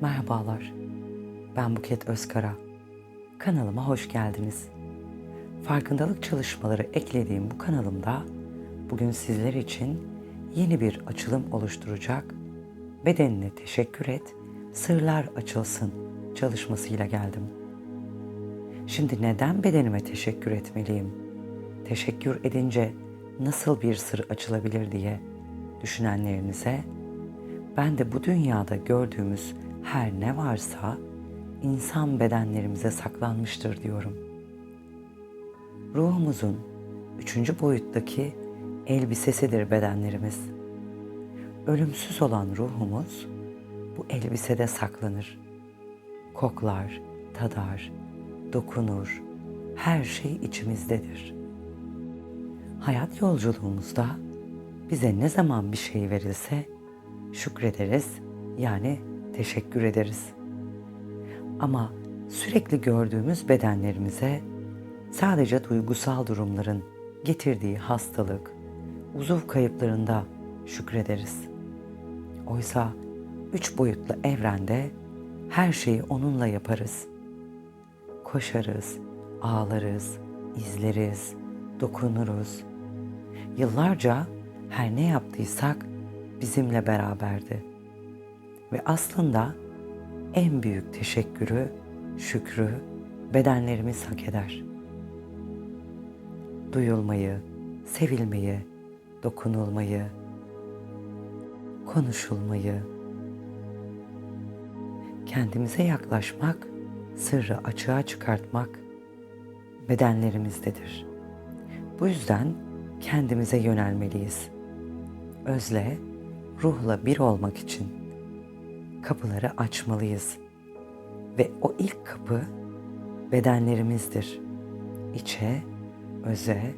Merhabalar, ben Buket Özkara. Kanalıma hoş geldiniz. Farkındalık çalışmaları eklediğim bu kanalımda bugün sizler için yeni bir açılım oluşturacak, bedenine teşekkür et, sırlar açılsın çalışmasıyla geldim. Şimdi neden bedenime teşekkür etmeliyim? Teşekkür edince nasıl bir sır açılabilir diye düşünenlerinize ben de bu dünyada gördüğümüz her ne varsa insan bedenlerimize saklanmıştır diyorum. Ruhumuzun üçüncü boyuttaki elbisesidir bedenlerimiz. Ölümsüz olan ruhumuz bu elbisede saklanır. Koklar, tadar, dokunur, her şey içimizdedir. Hayat yolculuğumuzda bize ne zaman bir şey verilse şükrederiz yani teşekkür ederiz. Ama sürekli gördüğümüz bedenlerimize sadece duygusal durumların getirdiği hastalık, uzuv kayıplarında şükrederiz. Oysa üç boyutlu evrende her şeyi onunla yaparız. Koşarız, ağlarız, izleriz, dokunuruz. Yıllarca her ne yaptıysak bizimle beraberdi. Ve aslında en büyük teşekkürü, şükrü bedenlerimiz hak eder. Duyulmayı, sevilmeyi, dokunulmayı, konuşulmayı, kendimize yaklaşmak, sırrı açığa çıkartmak bedenlerimizdedir. Bu yüzden kendimize yönelmeliyiz. Özle, ruhla bir olmak için kapıları açmalıyız. Ve o ilk kapı bedenlerimizdir. İçe, öze,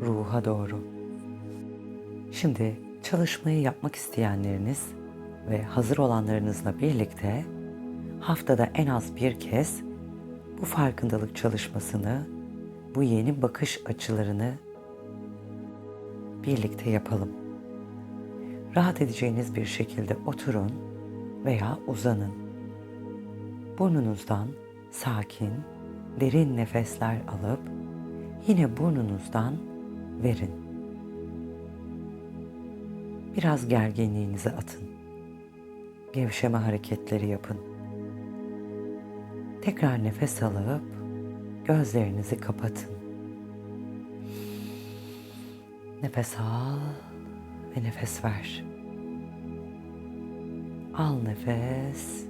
ruha doğru. Şimdi çalışmayı yapmak isteyenleriniz ve hazır olanlarınızla birlikte haftada en az bir kez bu farkındalık çalışmasını, bu yeni bakış açılarını birlikte yapalım. Rahat edeceğiniz bir şekilde oturun veya uzanın. Burnunuzdan sakin, derin nefesler alıp yine burnunuzdan verin. Biraz gerginliğinizi atın. Gevşeme hareketleri yapın. Tekrar nefes alıp gözlerinizi kapatın. Nefes al ve nefes ver. Al nefes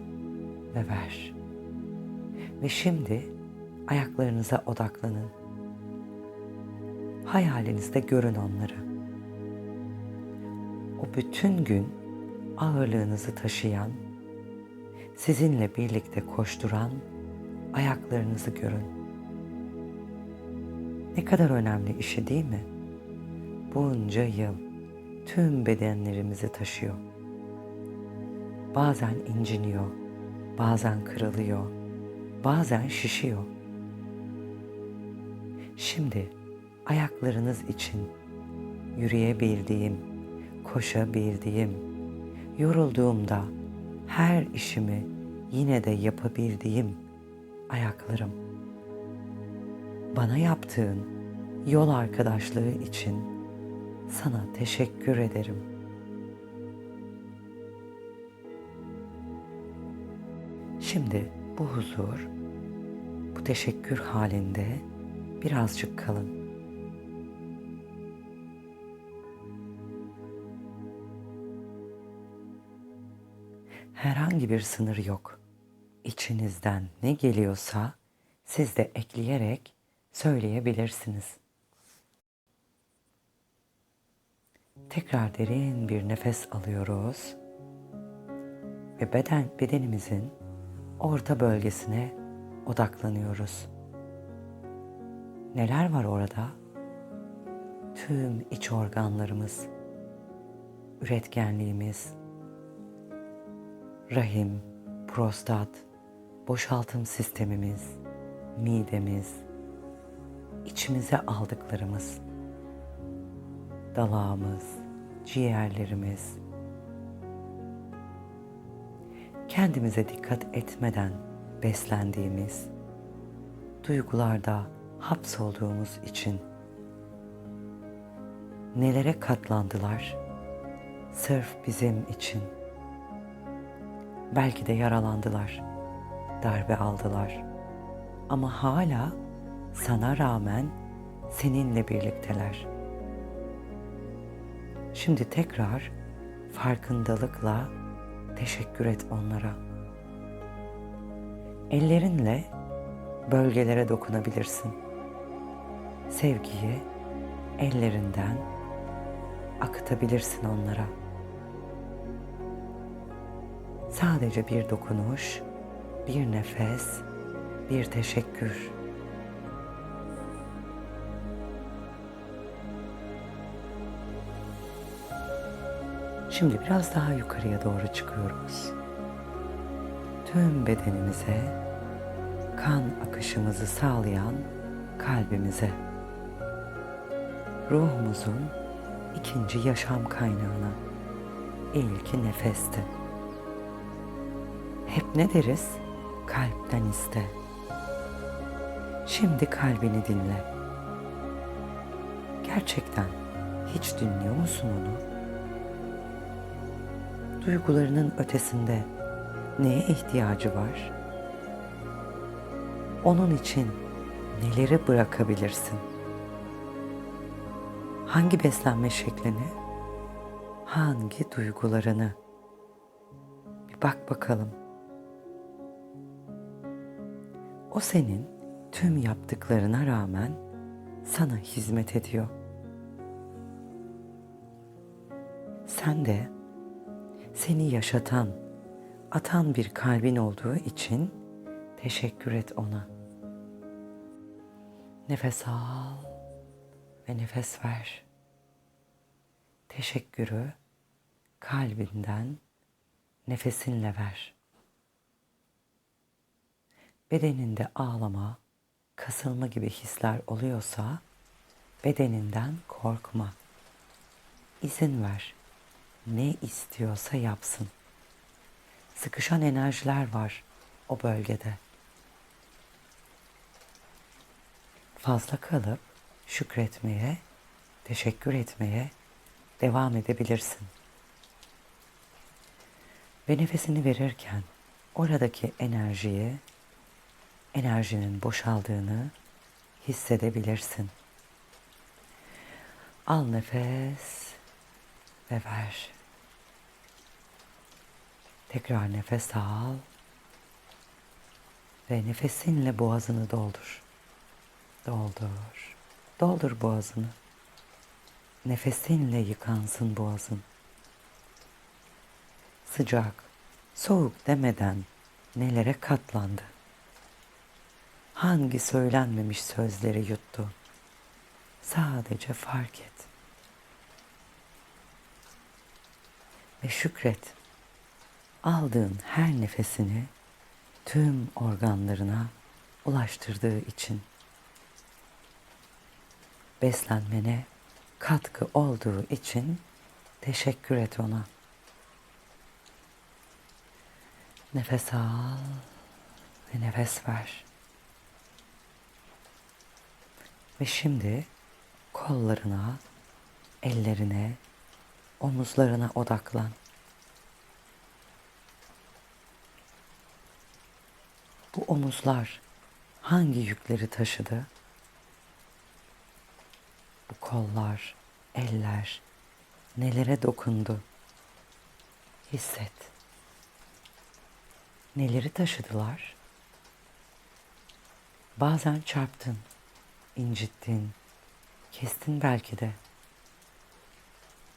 ve ver. Ve şimdi ayaklarınıza odaklanın. Hayalinizde görün onları. O bütün gün ağırlığınızı taşıyan, sizinle birlikte koşturan ayaklarınızı görün. Ne kadar önemli işi değil mi? Bunca yıl tüm bedenlerimizi taşıyor. Bazen inciniyor, bazen kırılıyor, bazen şişiyor. Şimdi ayaklarınız için yürüyebildiğim, koşabildiğim, yorulduğumda her işimi yine de yapabildiğim ayaklarım. Bana yaptığın yol arkadaşlığı için sana teşekkür ederim. Şimdi bu huzur, bu teşekkür halinde birazcık kalın. Herhangi bir sınır yok. İçinizden ne geliyorsa siz de ekleyerek söyleyebilirsiniz. Tekrar derin bir nefes alıyoruz ve beden bedenimizin orta bölgesine odaklanıyoruz. Neler var orada? Tüm iç organlarımız, üretkenliğimiz, rahim, prostat, boşaltım sistemimiz, midemiz, içimize aldıklarımız, dalağımız, ciğerlerimiz, kendimize dikkat etmeden beslendiğimiz, duygularda hapsolduğumuz için nelere katlandılar sırf bizim için. Belki de yaralandılar, darbe aldılar ama hala sana rağmen seninle birlikteler. Şimdi tekrar farkındalıkla teşekkür et onlara. Ellerinle bölgelere dokunabilirsin. Sevgiyi ellerinden akıtabilirsin onlara. Sadece bir dokunuş, bir nefes, bir teşekkür. Şimdi biraz daha yukarıya doğru çıkıyoruz. Tüm bedenimize kan akışımızı sağlayan kalbimize. Ruhumuzun ikinci yaşam kaynağına. İlki nefesti. Hep ne deriz? Kalpten iste. Şimdi kalbini dinle. Gerçekten hiç dinliyor musun onu? Duygularının ötesinde neye ihtiyacı var? Onun için neleri bırakabilirsin? Hangi beslenme şeklini? Hangi duygularını? Bir bak bakalım. O senin tüm yaptıklarına rağmen sana hizmet ediyor. Sen de seni yaşatan, atan bir kalbin olduğu için teşekkür et ona. Nefes al ve nefes ver. Teşekkürü kalbinden nefesinle ver. Bedeninde ağlama, kasılma gibi hisler oluyorsa bedeninden korkma. İzin ver. Ne istiyorsa yapsın. Sıkışan enerjiler var o bölgede. Fazla kalıp şükretmeye, teşekkür etmeye devam edebilirsin. Ve nefesini verirken oradaki enerjiyi, enerjinin boşaldığını hissedebilirsin. Al nefes ve ver. Tekrar nefes al ve nefesinle boğazını doldur. Doldur. Doldur boğazını. Nefesinle yıkansın boğazın. Sıcak, soğuk demeden nelere katlandı. Hangi söylenmemiş sözleri yuttu. Sadece fark et. Ve şükret. Aldığın her nefesini tüm organlarına ulaştırdığı için beslenmene katkı olduğu için teşekkür et ona. Nefes al ve nefes ver. Ve şimdi kollarına, ellerine, omuzlarına odaklan. Bu omuzlar hangi yükleri taşıdı? Bu kollar, eller nelere dokundu? Hisset. Neleri taşıdılar? Bazen çarptın, incittin, kestin belki de.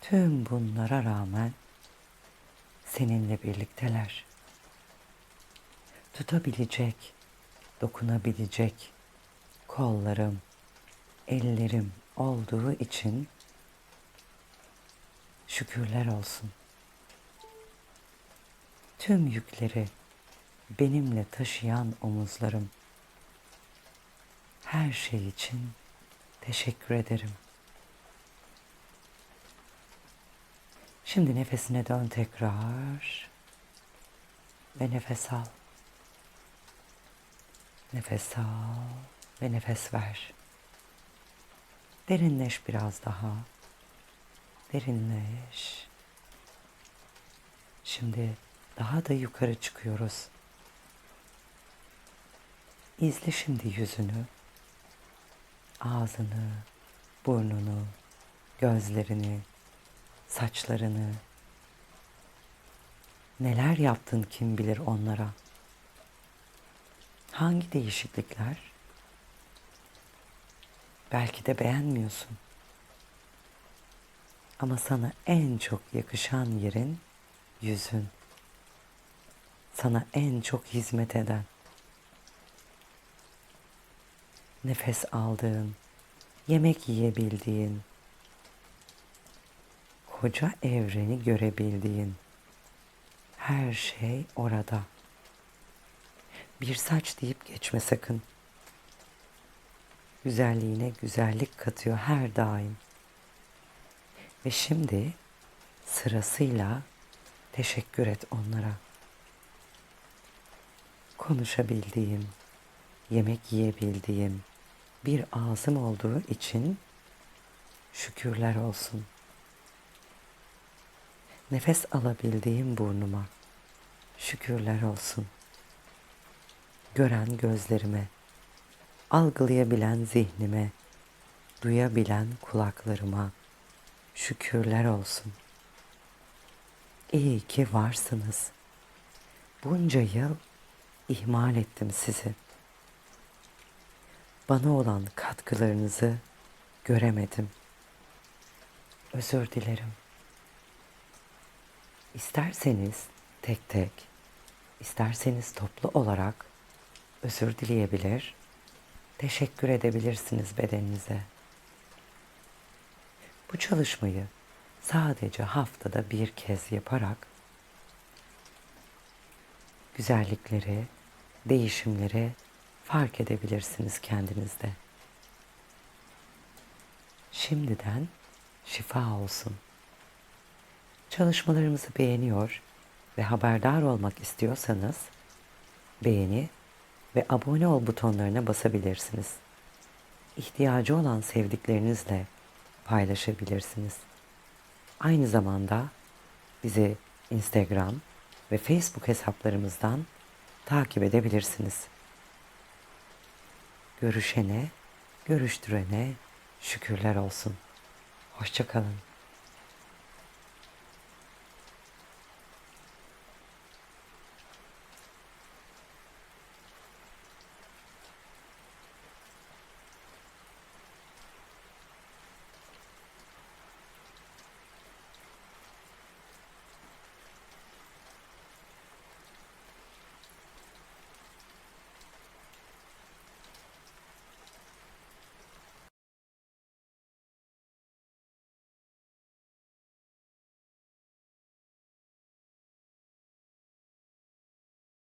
Tüm bunlara rağmen seninle birlikteler. Tutabilecek, dokunabilecek kollarım, ellerim olduğu için şükürler olsun. Tüm yükleri benimle taşıyan omuzlarım. Her şey için teşekkür ederim. Şimdi nefesine dön tekrar. ve nefes al. Nefes al ve nefes ver. Derinleş biraz daha. Derinleş. Şimdi daha da yukarı çıkıyoruz. İzle şimdi yüzünü, ağzını, burnunu, gözlerini, saçlarını. Neler yaptın kim bilir onlara? Hangi değişiklikler? Belki de beğenmiyorsun. Ama sana en çok yakışan yerin yüzün. Sana en çok hizmet eden. Nefes aldığın, yemek yiyebildiğin, koca evreni görebildiğin her şey orada. Bir saç deyip geçme sakın. Güzelliğine güzellik katıyor her daim. Ve şimdi sırasıyla teşekkür et onlara. Konuşabildiğim, yemek yiyebildiğim bir ağzım olduğu için şükürler olsun. Nefes alabildiğim burnuma şükürler olsun. Gören gözlerime, algılayabilen zihnime, duyabilen kulaklarıma şükürler olsun. İyi ki varsınız. Bunca yıl ihmal ettim sizi. Bana olan katkılarınızı göremedim. Özür dilerim. İsterseniz tek tek, isterseniz toplu olarak özür dileyebilir, teşekkür edebilirsiniz bedeninize. Bu çalışmayı sadece haftada bir kez yaparak güzellikleri, değişimleri fark edebilirsiniz kendinizde. Şimdiden şifa olsun. Çalışmalarımızı beğeniyor ve haberdar olmak istiyorsanız beğeni ve abone ol butonlarına basabilirsiniz. İhtiyacı olan sevdiklerinizle paylaşabilirsiniz. Aynı zamanda bizi Instagram ve Facebook hesaplarımızdan takip edebilirsiniz. Görüşene, görüştürene şükürler olsun. Hoşçakalın.